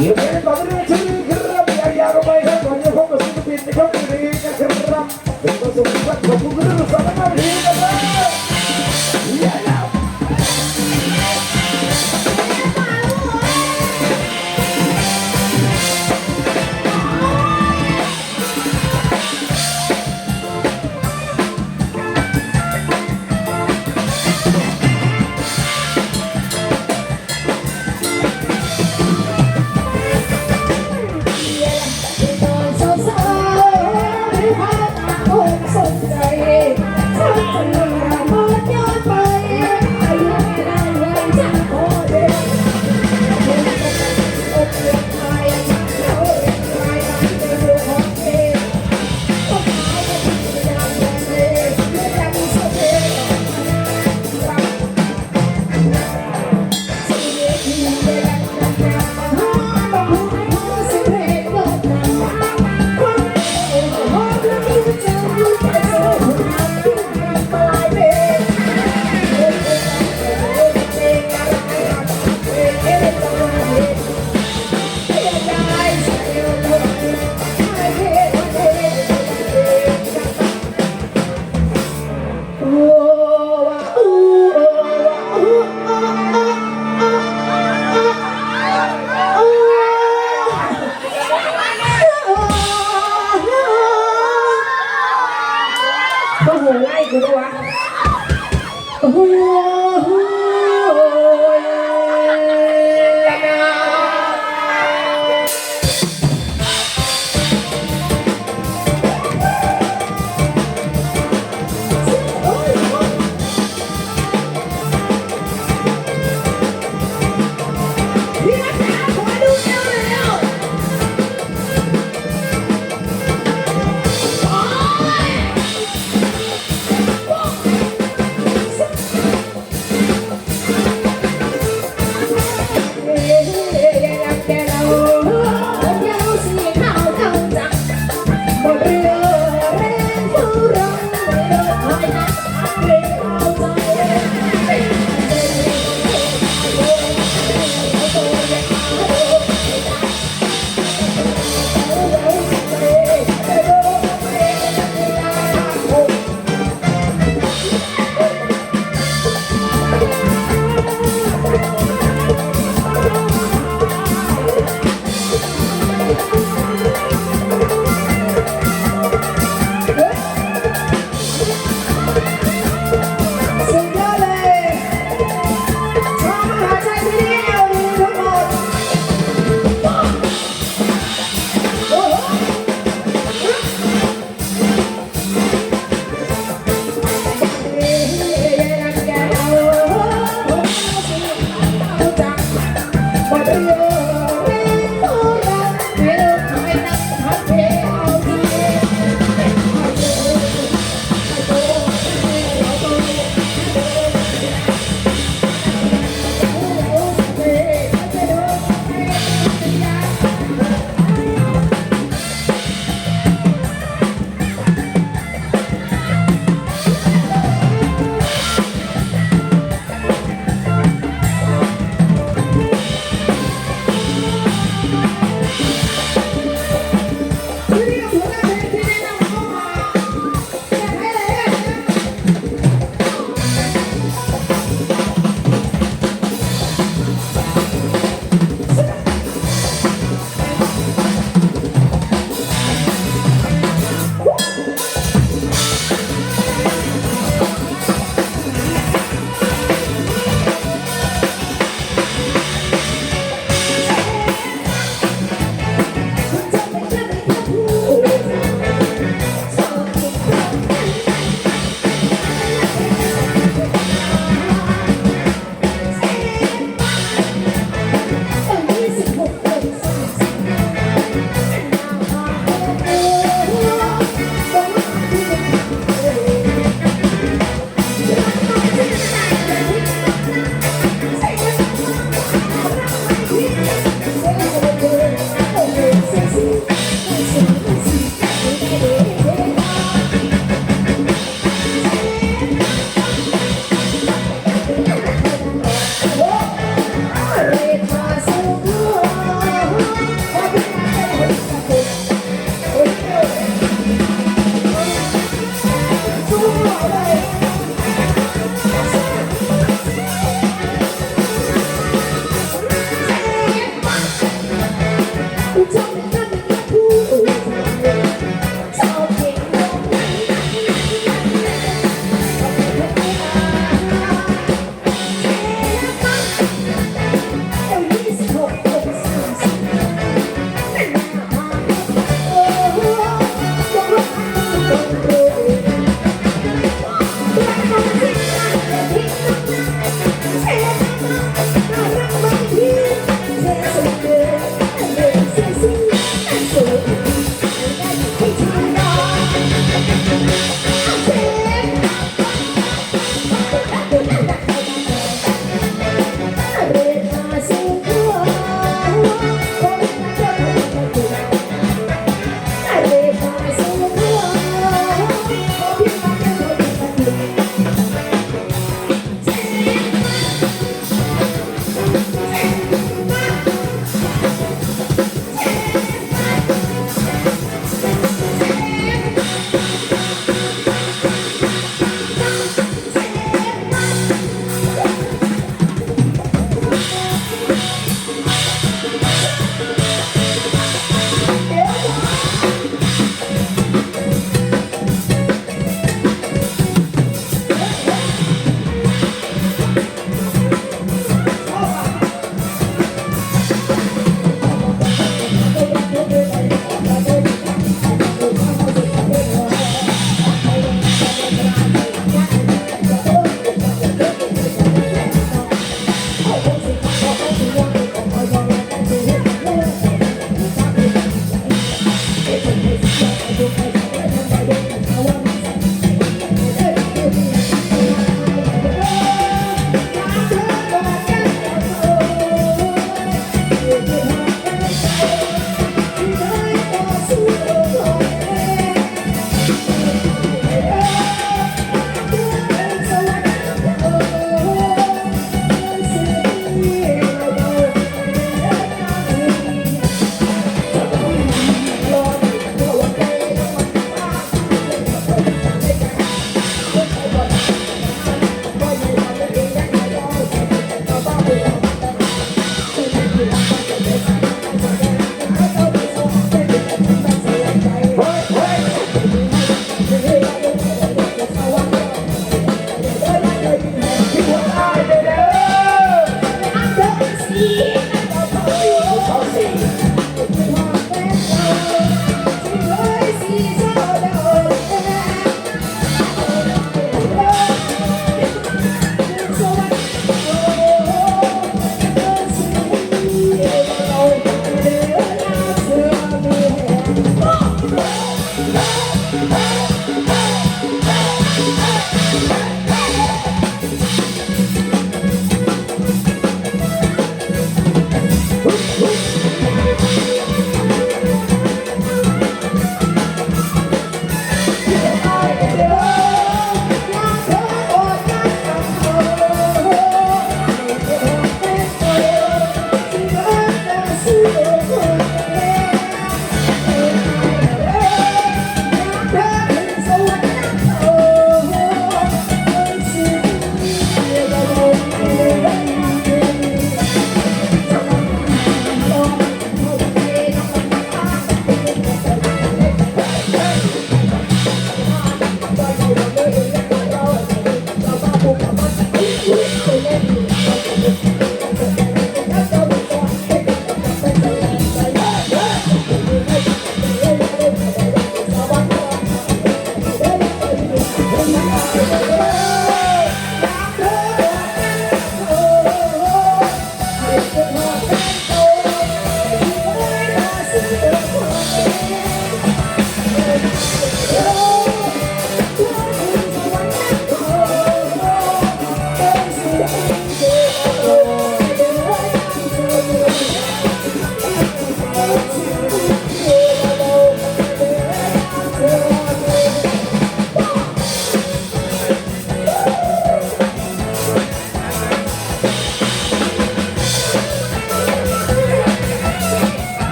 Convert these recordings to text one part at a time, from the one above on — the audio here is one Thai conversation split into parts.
Thank you. ไล่กูวโอ้โห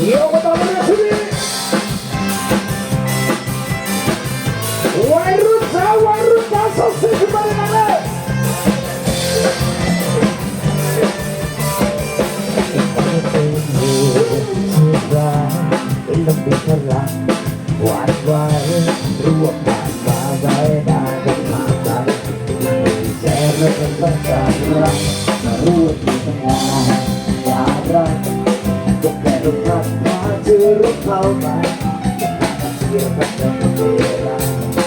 เดี๋ยวมาต่นเลยคุณนี่วรุ่นาวัยรุ่นาสดสิบมาเลยนะเลยลำบิดพลังหวานไว้รวบานมาไว้ด้กันมาใจแจ้งและเป็นประการรักมารู้ที่ทำงานอยารัก ต้องพัดพาเจอรบเข้ามาเสียกับเดิมเวลา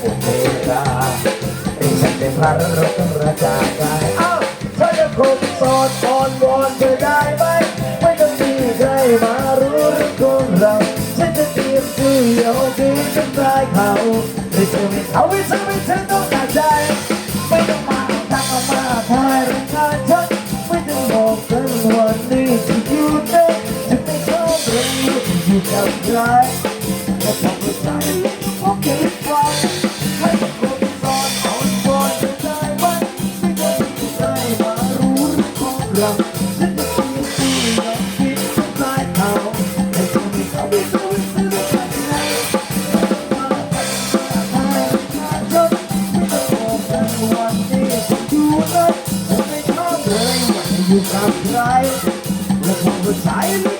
แล้วก็จะหมดเวลาไอ้ฉันเป็นพระแล้วเราต้องระจากไปเอ้าถ้าจะคงสอดอ่อนวอนเธอได้ไหม ไม่ต้องมีใครมารู้เรื่องของเรา ฉันจะเตรียมตัวเดียวกินจนได้เขาไม่เจอไม่เขาไม่เจอไม่เธอต้องตัดใจ ไม่ต้องมาตั้งเอามาทายรายงานฉันไม่ต้องบอกกันวันนี้ที่อยู่ไหนจะไม่เข้าเรื่องอยู่กับใคร ก็ทำให้ใจ องของเราฉันจะเตรียมตัวอย่างกินจนได้เขาไม่ต้องมีเขาไม่ต้องมีเธอต้องตัดใจมาตั้งมาทายรายงานฉันไม่ต้องบอกกันวันนี้อยู่ไหนจะไม่เข้าเลยว่าจะรับครและคงจะใช้ไม่